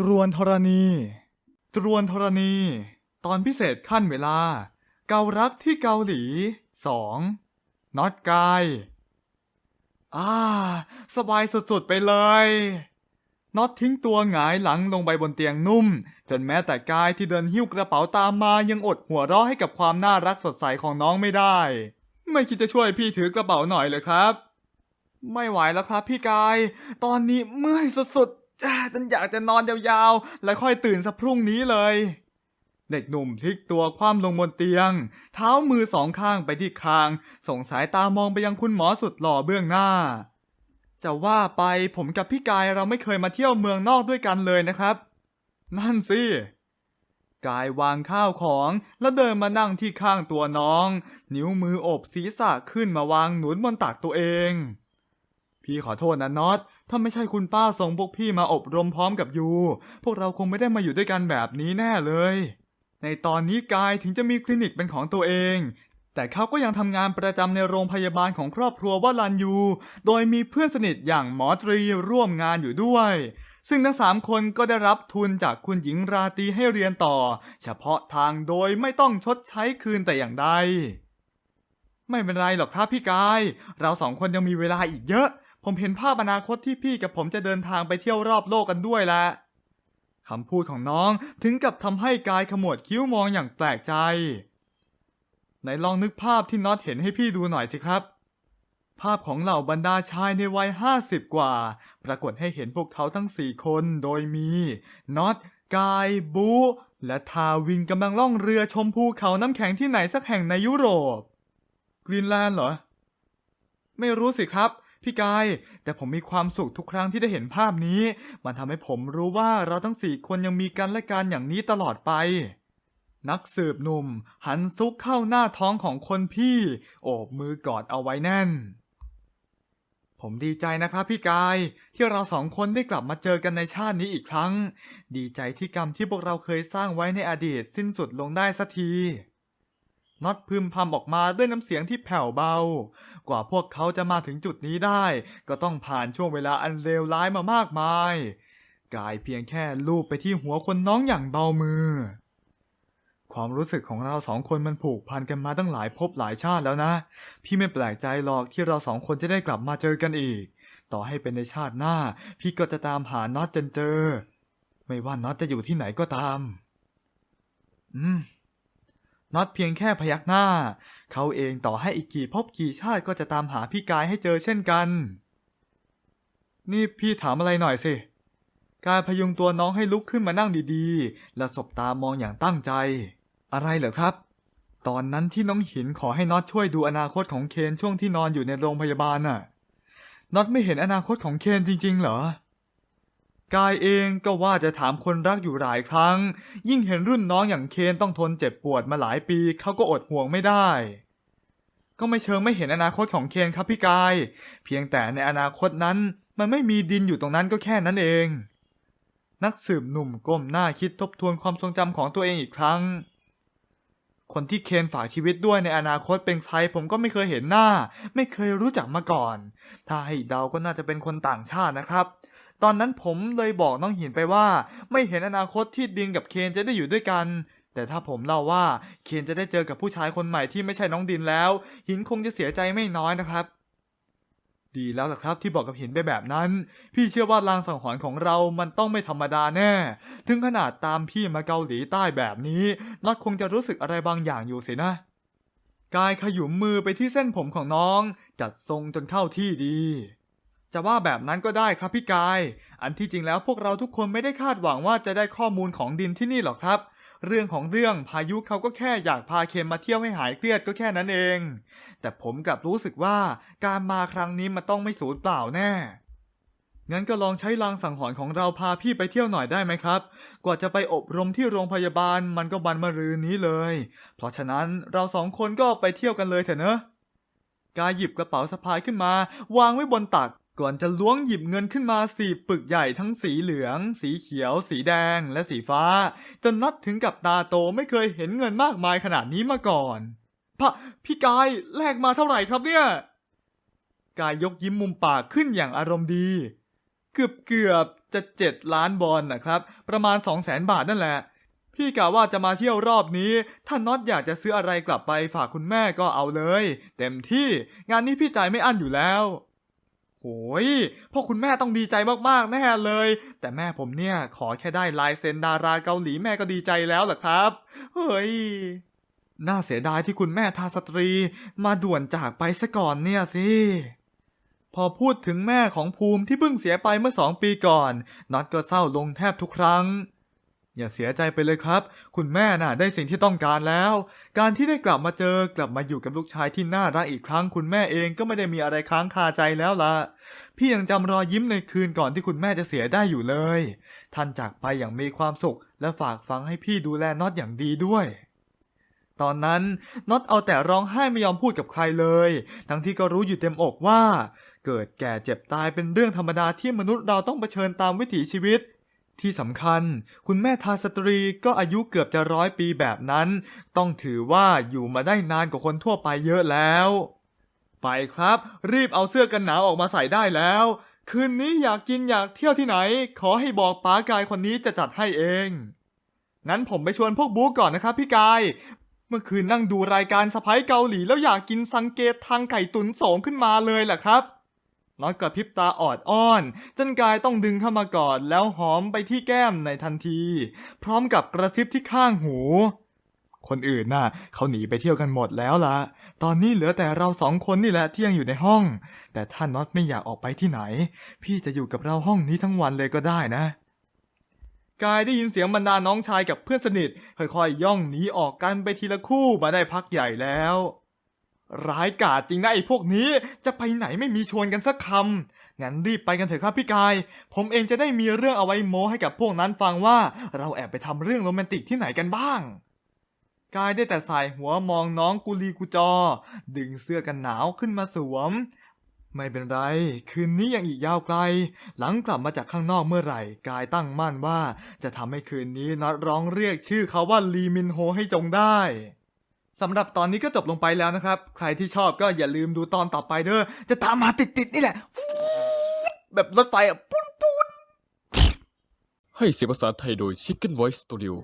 ตรวนธรณี ตรวนธรณี ตอนพิเศษขั้นเวลา เการักที่เกาหลีสองน็อตกายอ่า สบายสุด ๆ ไปเลยน็อตทิ้งตัวหงายหลังลงไปบนเตียงนุ่ม จนแม้แต่กายที่เดินหิ้วกระเป๋าตามมายังอดหัวเราะให้กับความน่ารักสดใสของน้องไม่ได้ ไม่คิดจะช่วยพี่ถือกระเป๋าหน่อยเลยครับ ไม่ไหวแล้วครับพี่กาย ตอนนี้เมื่อยสุดๆ จ้าจนอยากจะนอนยาวๆ แล้วค่อยตื่นสักพรุ่งนี้เลย เด็กหนุ่มพลิกตัวคว่ำลงบนเตียง เท้ามือสองข้างไปที่คาง ส่งสายตามองไปยังคุณหมอสุดหล่อเบื้องหน้า จะว่าไปผมกับพี่กายเราไม่เคยมาเที่ยวเมืองนอกด้วยกันเลยนะครับ นั่นสิกายวางข้าวของแล้วเดินมานั่งที่ข้างตัวน้อง นิ้วมือโอบศีรษะขึ้นมาวางหนุนบนตักตัวเอง พี่ขอโทษนะน็อต ถ้าไม่ใช่คุณป้าส่งพวกพี่มาอบรมพร้อมกับยู พวกเราคงไม่ได้มาอยู่ด้วยกันแบบนี้แน่เลย ในตอนนี้กายถึงจะมีคลินิกเป็นของตัวเอง แต่เขาก็ยังทำงานประจำในโรงพยาบาลของครอบครัวว่าลันยู โดยมีเพื่อนสนิทอย่างหมอตรีร่วมงานอยู่ด้วย ซึ่งทั้งสามคนก็ได้รับทุนจากคุณหญิงราตรีให้เรียนต่อ เฉพาะทางโดยไม่ต้องชดใช้คืนแต่อย่างใด ไม่เป็นไรหรอกครับพี่กาย เราสองคนยังมีเวลาอีกเยอะ ผมเห็นภาพอนาคตที่พี่กับผมจะเดินทางไปเที่ยวรอบโลกกันด้วยละคำพูดของน้องถึงกับทำให้กายขมวดคิ้วมองอย่างแปลกใจ ไหนลองนึกภาพที่น็อตเห็นให้พี่ดูหน่อยสิครับ ภาพของเหล่าบรรดาชายในวัยห้าสิบกว่า ปรากฏให้เห็นพวกเขาทั้งสี่คนโดยมีน็อตกายบูและทาวินกำลังล่องเรือชมภูเขาน้ำแข็งที่ไหนสักแห่งในยุโรป กรีนแลนด์เหรอ ไม่รู้สิครับ พี่กาย แต่ผมมีความสุขทุกครั้งที่ได้เห็นภาพนี้ มันทำให้ผมรู้ว่าเราทั้งสี่คนยังมีกันและกันอย่างนี้ตลอดไป นักสืบหนุ่ม หันซุกเข้าหน้าท้องของคนพี่ โอบมือกอดเอาไว้แน่น ผมดีใจนะครับพี่กาย ที่เราสองคนได้กลับมาเจอกันในชาตินี้อีกครั้ง ดีใจที่กรรมที่พวกเราเคยสร้างไว้ในอดีตสิ้นสุดลงได้สักที น็อตพึมพำออกมาด้วยน้ำเสียงที่แผ่วเบา กว่าพวกเขาจะมาถึงจุดนี้ได้ ก็ต้องผ่านช่วงเวลาอันเลวร้ายมามากมาย กายเพียงแค่ลูบไปที่หัวคนน้องอย่างเบามือ ความรู้สึกของเราสองคนมันผูกพันกันมาตั้งหลายภพหลายชาติแล้วนะ พี่ไม่แปลกใจหรอกที่เราสองคนจะได้กลับมาเจอกันอีก ต่อให้เป็นในชาติหน้า พี่ก็จะตามหาน็อตจนเจอ ไม่ว่าน็อตจะอยู่ที่ไหนก็ตาม อืม น็อตเพียงแค่พยักหน้า เขาเองต่อให้อีกกี่ภพกี่ชาติก็จะตามหาพี่กายให้เจอเช่นกัน นี่พี่ถามอะไรหน่อยสิ กายพยุงตัวน้องให้ลุกขึ้นมานั่งดีๆ และสบตามองอย่างตั้งใจ อะไรเหรอครับ ตอนนั้นที่น้องหินขอให้น็อตช่วยดูอนาคตของเคนช่วงที่นอนอยู่ในโรงพยาบาลน่ะ น็อตไม่เห็นอนาคตของเคนจริงๆ เหรอ กายเองก็ว่าจะถามคนรักอยู่หลายครั้ง ยิ่งเห็นรุ่นน้องอย่างเคนต้องทนเจ็บปวดมาหลายปีเขาก็อดห่วงไม่ได้ ก็ไม่เชิงไม่เห็นอนาคตของเคนครับพี่กาย เพียงแต่ในอนาคตนั้น มันไม่มีดินอยู่ตรงนั้นก็แค่นั้นเอง นักสืบหนุ่มก้มหน้าคิดทบทวนความทรงจำของตัวเองอีกครั้ง คนที่เคนฝากชีวิตด้วยในอนาคตเป็นใครผมก็ไม่เคยเห็นหน้า ไม่เคยรู้จักมาก่อน ถ้าให้เดาก็น่าจะเป็นคนต่างชาตินะครับ ตอนนั้นผมเลยบอกน้องหินไปว่า ไม่เห็นอนาคตที่ดินกับเคนจะได้อยู่ด้วยกัน แต่ถ้าผมเล่าว่าเคนจะได้เจอกับผู้ชายคนใหม่ที่ไม่ใช่น้องดินแล้ว หินคงจะเสียใจไม่น้อยนะครับ ดีแล้วล่ะครับที่บอกกับหินไปแบบนั้น พี่เชื่อว่าลางสังหรณ์ของเรามันต้องไม่ธรรมดาแน่ ถึงขนาดตามพี่มาเกาหลีใต้แบบนี้น็อตคงจะรู้สึกอะไรบางอย่างอยู่สินะกายขยุมมือไปที่เส้นผมของน้อง จัดทรงจนเข้าที่ดี จะว่าแบบนั้นก็ได้ครับพี่กาย อันที่จริงแล้วพวกเราทุกคนไม่ได้คาดหวังว่าจะได้ข้อมูลของดินที่นี่หรอกครับ เรื่องของเรื่องพายุเขาก็แค่อยากพาเคนมาเที่ยวให้หายเครียดก็แค่นั้นเอง แต่ผมกลับรู้สึกว่าการมาครั้งนี้มันต้องไม่สูญเปล่าแน่งั้นก็ลองใช้ลางสังหรณ์ของเราพาพี่ไปเที่ยวหน่อยได้ไหมครับ กว่าจะไปอบรมที่โรงพยาบาลมันก็บันมะรืนนี้เลย เพราะฉะนั้นเราสองคนก็ไปเที่ยวกันเลยเถอะเนอะกายหยิบกระเป๋าสะพายขึ้นมา วางไว้บนตัก ก่อนจะล้วงหยิบเงินขึ้นมาสี่ปึกใหญ่ทั้งสีเหลือง สีเขียว สีแดง และสีฟ้า จนนัดถึงกับตาโตไม่เคยเห็นเงินมากมายขนาดนี้มาก่อนพะพี่กายแลกมาเท่าไหร่ครับเนี่ย กายยกยิ้มมุมปากขึ้นอย่างอารมณ์ดี เกือบเกือบจะเจ็ดล้านบอลนะครับ ประมาณสองแสนบาทนั่นแหละ พี่กะว่าจะมาเที่ยวรอบนี้ ถ้าน็อตอยากจะซื้ออะไรกลับไปฝากคุณแม่ก็เอาเลย เต็มที่งานนี้พี่จ่ายไม่อั้นอยู่แล้ว โอ้ยพ่อคุณแม่ต้องดีใจมากๆแน่เลย แต่แม่ผมเนี่ยขอแค่ได้ลายเซ็นดาราเกาหลีแม่ก็ดีใจแล้วล่ะครับ เฮ้ย น่าเสียดายที่คุณแม่ทาสตรีมาด่วนจากไปซะก่อนเนี่ยสิ พอพูดถึงแม่ของภูมิที่เพิ่งเสียไปเมื่อสองปีก่อนน็อตก็เศร้าลงแทบทุกครั้ง อย่าเสียใจไปเลยครับ คุณแม่น่ะได้สิ่งที่ต้องการแล้ว การที่ได้กลับมาเจอกลับมาอยู่กับลูกชายที่น่ารักอีกครั้ง คุณแม่เองก็ไม่ได้มีอะไรค้างคาใจแล้วล่ะพี่ยังจำรอยยิ้มในคืนก่อนที่คุณแม่จะเสียได้อยู่เลย ท่านจากไปอย่างมีความสุข และฝากฟังให้พี่ดูแลน็อตอย่างดีด้วย ตอนนั้นน็อตเอาแต่ร้องไห้ไม่ยอมพูดกับใครเลย ทั้งที่ก็รู้อยู่เต็มอกว่า เกิดแก่เจ็บตายเป็นเรื่องธรรมดาที่มนุษย์เราต้องเผชิญตามวิถีชีวิต ที่สำคัญ คุณแม่ทาสตรีก็อายุเกือบจะร้อยปีแบบนั้น ต้องถือว่าอยู่มาได้นานกว่าคนทั่วไปเยอะแล้ว ไปครับ รีบเอาเสื้อกันหนาวออกมาใส่ได้แล้ว คืนนี้อยากกินอยากเที่ยวที่ไหน ขอให้บอกป้ากายคนนี้จะจัดให้เอง งั้นผมไปชวนพวกบู๊ก่อนนะครับพี่กาย เมื่อคืนนั่งดูรายการสไปเกาหลีแล้วอยากกินซังเกตทางไก่ตุ๋นโสงขึ้นมาเลยแหละครับ น้อยกระพริบตาออดอ้อนจนกายต้องดึงเข้ามากอดแล้วหอมไปที่แก้มในทันที พร้อมกับกระซิบที่ข้างหู คนอื่นน่ะ เขาหนีไปเที่ยวกันหมดแล้วล่ะตอนนี้เหลือแต่เราสองคนนี่แหละที่ยังอยู่ในห้อง แต่ถ้าน็อตไม่อยากออกไปที่ไหน พี่จะอยู่กับเราห้องนี้ทั้งวันเลยก็ได้นะกายได้ยินเสียงบรรดาน้องชายกับเพื่อนสนิท ค่อยๆ ย่องหนีออกกันไปทีละคู่มาได้พักใหญ่แล้ว ร้ายกาจจริงนะไอ้พวกนี้จะไปไหนไม่มีชวนกันสักคำงั้นรีบไปกันเถอะครับพี่กาย ผมเองจะได้มีเรื่องเอาไว้โม้ให้กับพวกนั้นฟังว่า เราแอบไปทำเรื่องโรแมนติกที่ไหนกันบ้าง กายได้แต่สายหัวมองน้องกุลีกุจอ ดึงเสื้อกันหนาวขึ้นมาสวม ไม่เป็นไร คืนนี้ยังอีกยาวไกล หลังกลับมาจากข้างนอกเมื่อไหร่ กายตั้งมั่นว่า จะทำให้คืนนี้นัดร้องเรียกชื่อเขาว่าลีมินโฮให้จงได้ สำหรับตอนนี้ก็จบลงไปแล้วนะครับ ใครที่ชอบก็อย่าลืมดูตอนต่อไปเด้อ จะตามมาติดๆนี่แหละ แบบรถไฟอะปุ้นปุ้นให้เสียงภาษาไทยโดย Chicken Voice Studio